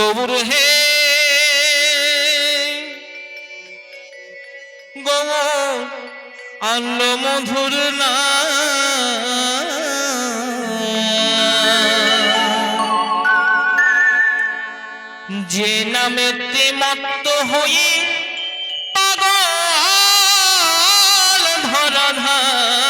গৌর হে। গৌর আনলো মধুর না। যে নামেতে মত্ত হয়ে পাগল ধরা।